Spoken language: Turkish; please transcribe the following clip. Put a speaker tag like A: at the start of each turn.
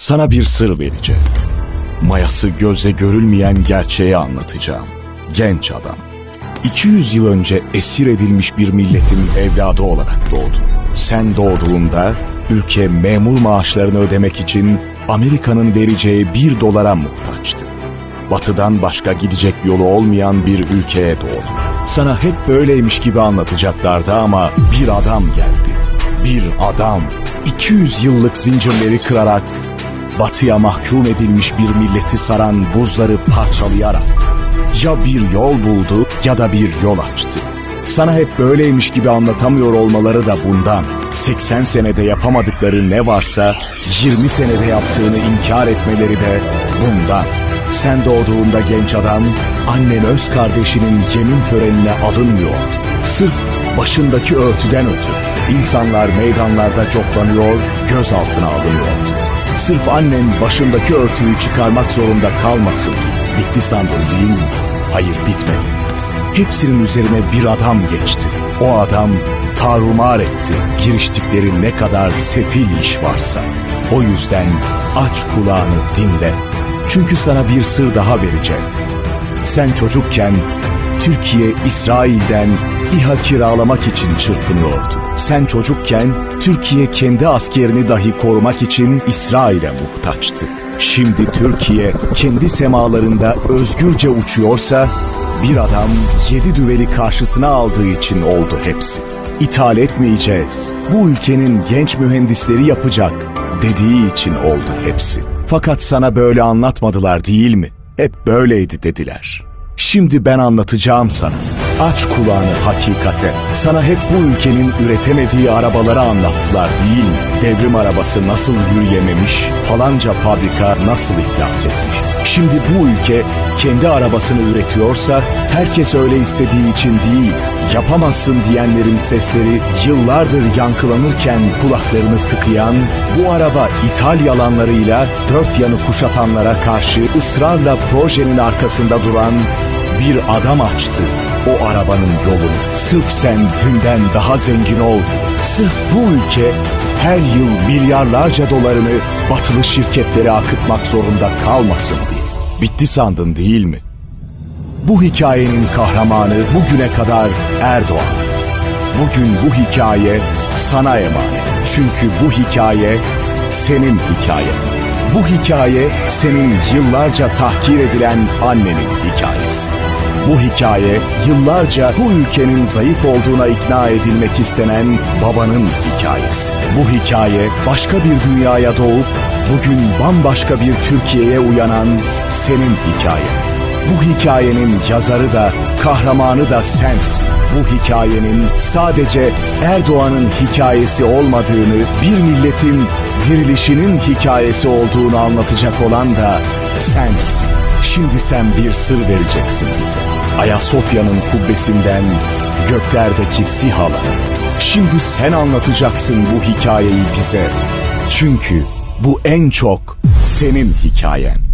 A: Sana bir sır vereceğim. Mayası gözle görülmeyen gerçeği anlatacağım. Genç adam. 200 yıl önce esir edilmiş bir milletin evladı olarak doğdun. Sen doğduğunda ülke memur maaşlarını ödemek için Amerika'nın vereceği bir dolara muhtaçtı. Batıdan başka gidecek yolu olmayan bir ülkeye doğdun. Sana hep böyleymiş gibi anlatacaklardı ama bir adam geldi. Bir adam 200 yıllık zincirleri kırarak batıya mahkum edilmiş bir milleti saran buzları parçalayarak ya bir yol buldu ya da bir yol açtı. Sana hep böyleymiş gibi anlatamıyor olmaları da bundan. 80 senede yapamadıkları ne varsa 20 senede yaptığını inkar etmeleri de bundan. Sen doğduğunda genç adam annen öz kardeşinin yemin törenine alınmıyordu. Sırf başındaki örtüden ötürü. İnsanlar meydanlarda coplanıyor, gözaltına alınıyordu. Sırf annen başındaki örtüyü çıkarmak zorunda kalmasın. Bitti sandın değil mi? Hayır bitmedi. Hepsinin üzerine bir adam geçti. O adam tarumar etti giriştikleri ne kadar sefil iş varsa. O yüzden aç kulağını dinle. Çünkü sana bir sır daha vereceğim. Sen çocukken Türkiye İsrail'den İHA kiralamak için çırpınıyordu. Sen çocukken Türkiye kendi askerini dahi korumak için İsrail'e muhtaçtı. Şimdi Türkiye kendi semalarında özgürce uçuyorsa bir adam yedi düveli karşısına aldığı için oldu hepsi. İthal etmeyeceğiz. Bu ülkenin genç mühendisleri yapacak dediği için oldu hepsi. Fakat sana böyle anlatmadılar değil mi? Hep böyleydi dediler. Şimdi ben anlatacağım sana. Aç kulağını hakikate. Sana hep bu ülkenin üretemediği arabaları anlattılar değil mi? Devrim arabası nasıl yürüyememiş, falanca fabrika nasıl iflas etmiş. Şimdi bu ülke kendi arabasını üretiyorsa herkes öyle istediği için değil, yapamazsın diyenlerin sesleri yıllardır yankılanırken kulaklarını tıkayan, bu araba ithal yalanlarıyla dört yanı kuşatanlara karşı ısrarla projenin arkasında duran bir adam açtı o arabanın yolunu. Sırf sen dünden daha zengin ol. Sırf bu ülke her yıl milyarlarca dolarını batılı şirketlere akıtmak zorunda kalmasın diye. Bitti sandın değil mi? Bu hikayenin kahramanı bugüne kadar Erdoğan. Bugün bu hikaye sana emanet. Çünkü bu hikaye senin hikayen. Bu hikaye senin yıllarca tahkir edilen annenin hikayesi. Bu hikaye yıllarca bu ülkenin zayıf olduğuna ikna edilmek istenen babanın hikayesi. Bu hikaye başka bir dünyaya doğup bugün bambaşka bir Türkiye'ye uyanan senin hikayen. Bu hikayenin yazarı da kahramanı da sensin. Bu hikayenin sadece Erdoğan'ın hikayesi olmadığını, bir milletin dirilişinin hikayesi olduğunu anlatacak olan da sensin. Şimdi sen bir sır vereceksin bize. Ayasofya'nın kubbesinden göklerdeki sihalara. Şimdi sen anlatacaksın bu hikayeyi bize. Çünkü bu en çok senin hikayen.